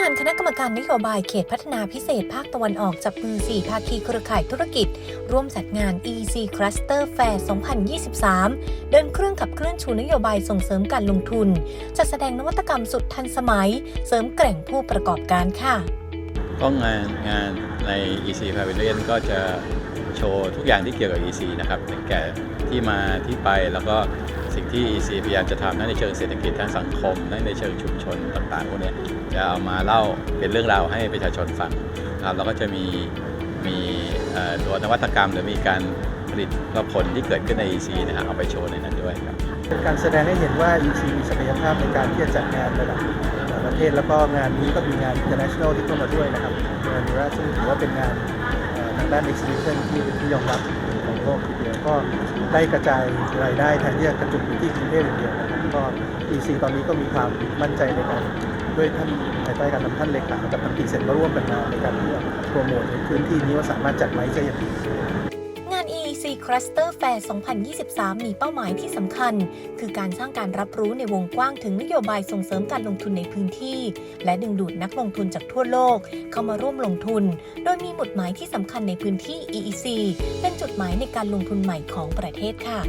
งานคณะกรรมการนโยบายเขตพัฒนาพิเศษภาคตะวันออกจับมือ 4 ภาคีเครือข่ายธุรกิจ ร่วมจัดงาน EC Cluster Fair 2023 เดินเครื่องขับเคลื่อนชูนโยบายส่งเสริมการลงทุน จัดแสดงนวัตกรรมสุดทันสมัย เสริมแกร่งผู้ประกอบการค่ะ ก็งานงานใน EC Pavilion ก็จะโชว์ทุกอย่างที่เกี่ยวกับ EC นะครับถึงแก่ที่มาที่ไปแล้วก็ สิ่งที่ EC พยายามจะทำทั้งในเชิงเศรษฐกิจทั้งสังคมทั้งในเชิงชุมชนต่างๆพวกนี้จะเอามาเล่าเป็นเรื่องราวให้ประชาชนฟังนะครับแล้วก็จะมีมีตัวนวัตกรรมหรือมีการผลิตผลที่เกิดขึ้นใน EC นะฮะเอาไปโชว์ในนั้นด้วยครับการแสดงให้เห็นว่า EC มีศักยภาพในการที่จะจัดงานระดับประเทศแล้วก็งานนี้ก็มีงาน international ที่เข้ามาด้วยนะครับงานนี้ว่าซึ่งถือว่าเป็นงาน ทางด้าน exhibition ที่นที่ยอมรับของโลกทีเดียวก็ได้กระจายรายได้แทนที่จะกระจุกอยู่ที่กรุงเทพอย่างเดียวนะครับก็ EC ตอนนี้ก็มีความมั่นใจในการด้วยท่านภายใต้การนำท่านเลขากับทางกิจเสร็จก็ร่วมกันมาในการที่จะโปรโมทในพื้นที่นี้ว่าสามารถจัดไว้ได้อย่างดี ลัสเตอร์แฟร์ 2023 มีเป้าหมายที่สำคัญ คือการสร้างการรับรู้ในวงกว้างถึงนโยบายส่งเสริมการลงทุนในพื้นที่ และดึงดูดนักลงทุนจากทั่วโลก เข้ามาร่วมลงทุน โดยมีหมุดหมายที่สำคัญในพื้นที่ EEC เป็นจุดหมายในการลงทุนใหม่ของประเทศค่ะ